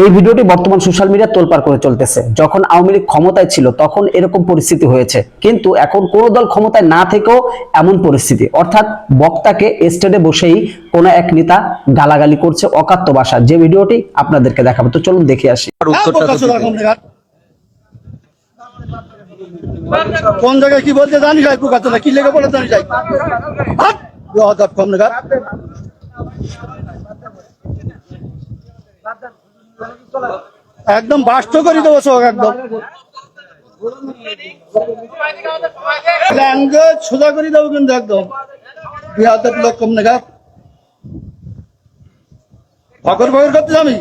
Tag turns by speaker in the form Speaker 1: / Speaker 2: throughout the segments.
Speaker 1: এই ভিডিওটি বর্তমান সোশ্যাল মিডিয়া তোলপাড় করে চলতেছে। যখন আওয়ামী লীগ ক্ষমতায় ছিল তখন এরকম পরিস্থিতি হয়েছে। কিন্তু এখন কোন দল ক্ষমতায় না থেকেও এমন পরিস্থিতি। অর্থাৎ বক্তাকে স্টেডে বসেই কোন এক নেতা গালাগালি করছে অকাত্য ভাষা। যে ভিডিওটি আপনাদেরকে দেখাবো। তো চলুন দেখে আসি।
Speaker 2: কোন জায়গায় কি বলতে জানি যাই পোকা তোলা কি লেগে বলে জানি যাই কম একদম বাস্ত করে দেবো সব একদম। সোজা করে দেবো কিন্তু একদম। বিহাতের লোক কম নাগাদ ফকর ফকর করতে আমি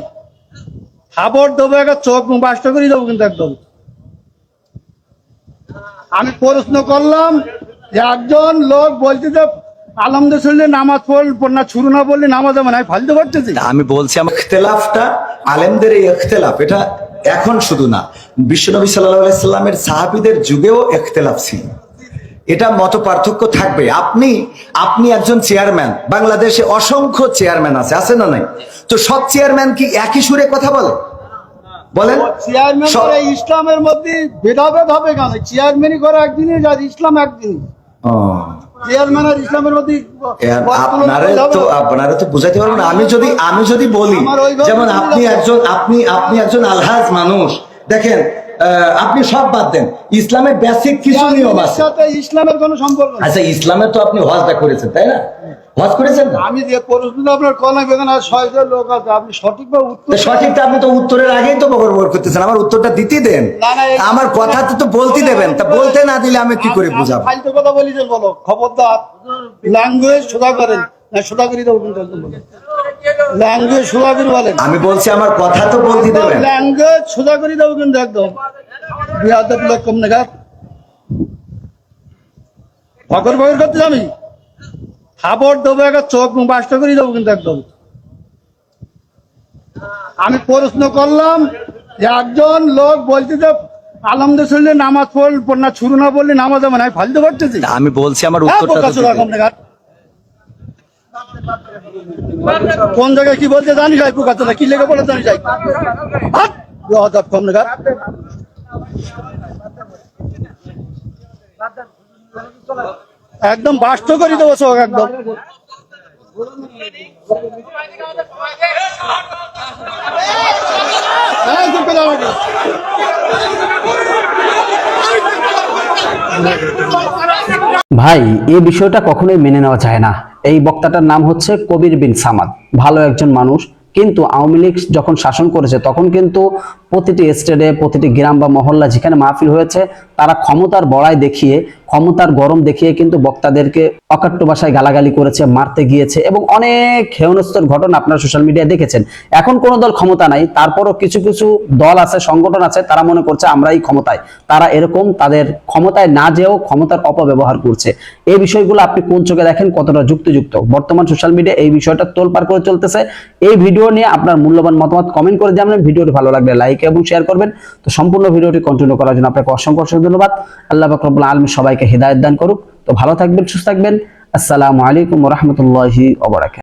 Speaker 2: খাবার দেবো, একটা চোখ বাস্ত করে দেবো কিন্তু একদম। আমি প্রশ্ন করলাম যে একজন লোক বলছে যে, আলমদের শুনলে নামাজ পড়ল না শুরু না বললে নামাজ হবে ফালতে পারতেছি
Speaker 3: আমি বলছি আমার ইখতলাফটা আলেমদের এই ইখতলাফ এটা এখন শুধু না বিশ্বনবী সাল্লাহ সাল্লামের সাহাবিদের যুগেও ইখতলাফ ছিল। এটা মত পার্থক্য থাকবে। আপনি আপনি একজন চেয়ারম্যান বাংলাদেশে অসংখ্য চেয়ারম্যান আছে আছে না নাই? তো সব চেয়ারম্যান কি একই সুরে কথা বলে? বলেন।
Speaker 2: চেয়ারম্যান করে ইসলামের মধ্যে ভেদাভেদ হবে কেন? চেয়ারম্যানই করে একদিনই ইসলাম একদিনই
Speaker 3: আপনারে তো
Speaker 2: বুঝাইতে
Speaker 3: আপনারে তো বুঝাতে পারব না। আমি যদি আমি যদি বলি যেমন আপনি একজন আপনি আপনি একজন আলহাজ মানুষ। দেখেন আপনি সব বাদ দেন। ইসলামের বেসিক কিছু নিয়ম আছে।
Speaker 2: ইসলামের কোনো সম্পর্ক
Speaker 3: আচ্ছা ইসলামের তো আপনি হজটা করেছেন তাই না? হজ করেছেন
Speaker 2: আমি যে প্রশ্ন আপনার কলা বেগান আর ছয়জন লোক আছে আপনি সঠিকভাবে উত্তর
Speaker 3: সঠিকটা আপনি তো উত্তরের আগেই তো বকর বকর করতেছেন আমার উত্তরটা দিতে দেন। আমার কথা তো বলতে দেবেন তা বলতে না দিলে আমি কি করে
Speaker 2: আপনি
Speaker 3: বুঝাবো?
Speaker 2: ফালতু কথা বলো খবরদার ল্যাঙ্গুয়েজ সোজা করেন। না সোজা করে দেবো ল্যাঙ্গুয়েজ সোজা করে বলেন।
Speaker 3: আমি বলছি আমার কথা তো বলতে দেবেন।
Speaker 2: ল্যাঙ্গুয়েজ সোজা করে দেবো কিন্তু একদম। লোক কম করতে আমি খাবার দেবো একটা চোখ করে দেবো কিন্তু একদম। আমি প্রশ্ন করলাম যে একজন লোক বলছে যে আলমদের শুনলে নামাজ পড়ল না শুরু না বললে নামাজ হবে না ফালতে পারতেছি
Speaker 3: আমি বলছি আমার
Speaker 2: হ্যাঁ,
Speaker 3: উত্তরটা
Speaker 2: বোকা
Speaker 3: তো
Speaker 2: চোদা
Speaker 3: দিতে
Speaker 2: কম নাগাদ। কোন জায়গায় কি বলতে জানি যাই পোকা তোলা কি লেগে বলে জানি যাই। একদম বাস্ত করে দেবো সব, একদম।
Speaker 1: ভাই, এ বিষয়টা কখনোই মেনে নেওয়া যায় না। এই বক্তাটার নাম হচ্ছে কবির বিন সামাদ। ভালো একজন মানুষ। কিন্তু আওয়ামী লীগ যখন শাসন করেছে, তখন কিন্তু প্রতিটি স্টেটে প্রতিটি গ্রাম বা মহল্লা যেখানে মাহফিল হয়েছে, তারা ক্ষমতার বড়ায় দেখিয়ে ক্ষমতার গরম দেখিয়ে কিন্তু বক্তাদেরকে অকাট্য ভাষায় গালাগালি করেছে, মারতে গিয়েছে এবং অনেক হেয়নস্তর ঘটনা আপনারা সোশ্যাল মিডিয়ায় দেখেছেন। এখন কোনো দল ক্ষমতা নাই, তারপরও কিছু কিছু দল আছে, সংগঠন আছে, তারা মনে করছে আমরাই ক্ষমতায়। তারা এরকম তাদের ক্ষমতায় না যেও ক্ষমতার অপব্যবহার করছে। এই বিষয়গুলো আপনি কোন চোখে দেখেন, কতটা যুক্তিযুক্ত? বর্তমান সোশ্যাল মিডিয়া এই বিষয়টা তোলপাড় করে চলতেছে। এই ভিডিও নিয়ে আপনার মূল্যবান মতামত কমেন্ট করে জানাবেন। ভিডিওটি ভালো লাগলে লাইক এবং শেয়ার করবেন। তো সম্পূর্ণ ভিডিওটি কন্টিনিউ করার জন্য আপনাকে অসংখ্য অসংখ্য ধন্যবাদ। আল্লাহ বাকরবুল আলমী সবাইকে হেদায়ত দান করুক। তো ভালো থাকবেন সুস্থ থাকবেন। আসসালামু আলাইকুম রহমতুল্লাহি ওবরাকাত